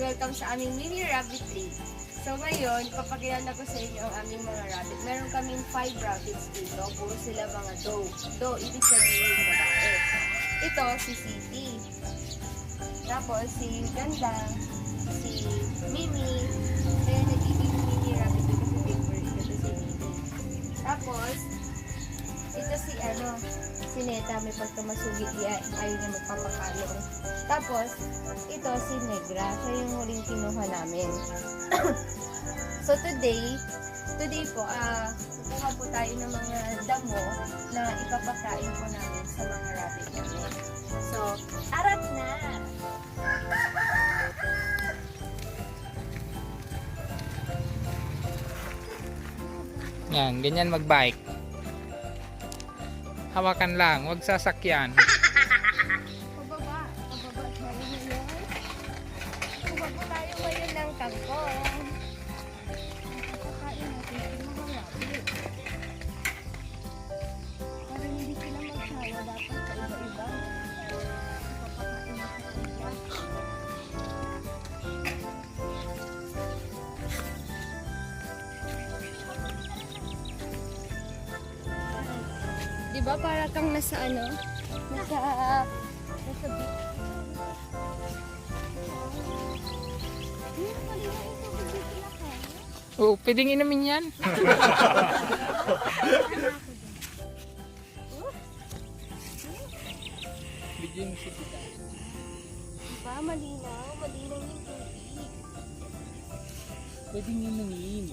welcome sa aming mini rabbit tree. So ngayon, papakilala ko sa inyo ang aming mga rabbit. Meron kaming 5 rabbits dito. Puro sila mga doe. Doe, ibig sabihin babae. Ito, si City. Tapos, si Ganda, si Mimi. Kaya nagiging mini rabbit ito kasi bird ito si Mimi. Tapos, ito si ano, si Neta, may pagkamasugi niya, ayaw niya magpapakalong. Tapos, ito si Negra, siya yung huling kinuha namin. so today, today po, ah, kukuha po tayo ng mga damo na ipapakain po namin sa mga rabbit namin. So, arat na! Yan, ganyan magbike. Hawakan lang, wag sasakyan. Pababa, pababa tayo ngayon. Pababa tayo ngayon ng kangkong. Pagkakain natin yung mga rabbit. Para hindi sila magsawa, dapat sa. Di ba para kang nasa ano? Nasa nasa beach. Hmm. Oo, pwedeng inumin yan. Bigyan mo si Tita. Diba, malinaw, malinaw yung tubig. Pwedeng inumin.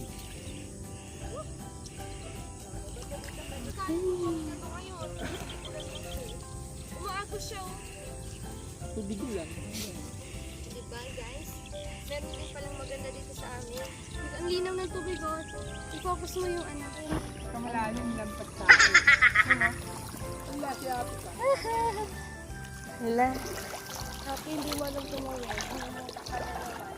Umaako siya, oh. Tubig lang. Diba, guys? Meron din palang maganda dito sa amin. Ang linaw ng tubig, oh. I-focus mo yung anak ko. Kamalalim lang. Ano? Wala, siya ka. Wala. Happy, hindi mo alam tumawin. Tayo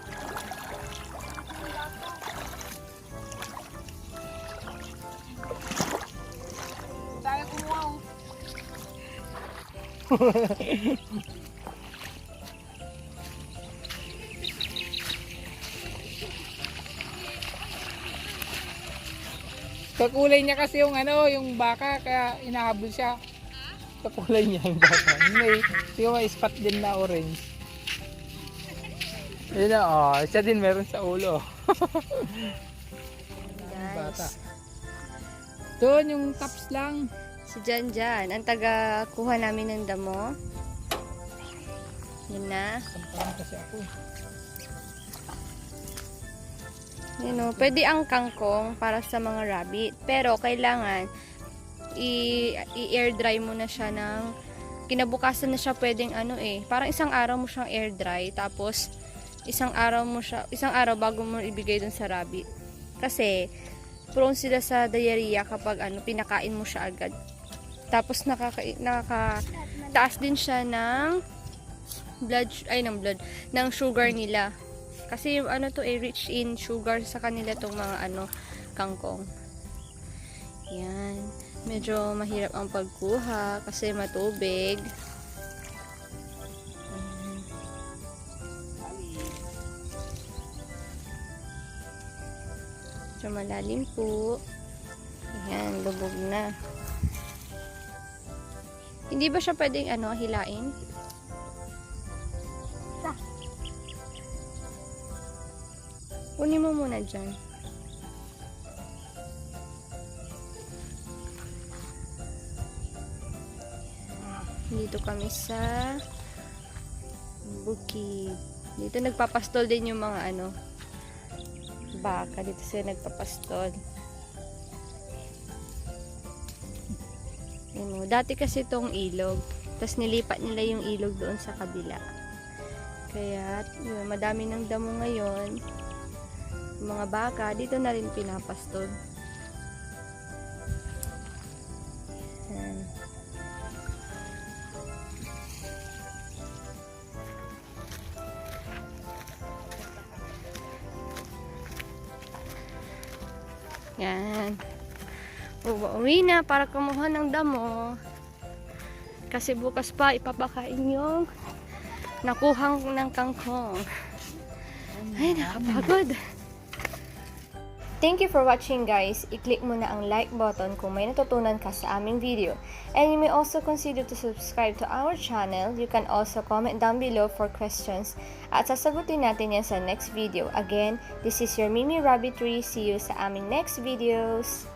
Kakulay niya kasi yung ano, yung baka, kaya inahabol siya. Kakulay niya yung baka. May, yung may spot din na orange. Yun na, oh, siya din meron sa ulo. Bata. Doon yung tops lang. Si Jan Jan, ang taga kuha namin ng damo. Yun na. Kasi ako. Yun o, pwede ang kangkong para sa mga rabbit. Pero kailangan i-air dry mo na siya ng kinabukasan na siya pwedeng ano eh. Parang isang araw mo siyang air dry tapos isang araw mo siya isang araw bago mo ibigay dun sa rabbit. Kasi prone sila sa diarrhea kapag ano pinakain mo siya agad. Tapos nakaka nakaka taas din siya ng blood ay ng blood ng sugar nila. Kasi yung ano to eh, rich in sugar sa kanila tong mga ano, kangkong. Yan. Medyo mahirap ang pagkuha kasi matubig. Medyo malalim po. Ayan, lubog na. Hindi ba siya pwedeng ano, hilain? Kunin mo muna dyan. Dito kami sa bukid. Dito nagpapastol din yung mga ano baka. Dito sila nagpapastol. Yun o. Dati kasi itong ilog. Tapos nilipat nila yung ilog doon sa kabila. Kaya yun, madami ng damo ngayon yung mga baka, dito na rin pinapastol. Yan. Yan. Uuwi na para kumuha ng damo. Kasi bukas pa ipapakain yung nakuhang ng kangkong. Ay, nakapagod. Thank you for watching guys. I-click mo na ang like button kung may natutunan ka sa aming video. And you may also consider to subscribe to our channel. You can also comment down below for questions at sasagutin natin yan sa next video. Again, this is your Mimi Rabbit Tree. See you sa aming next videos.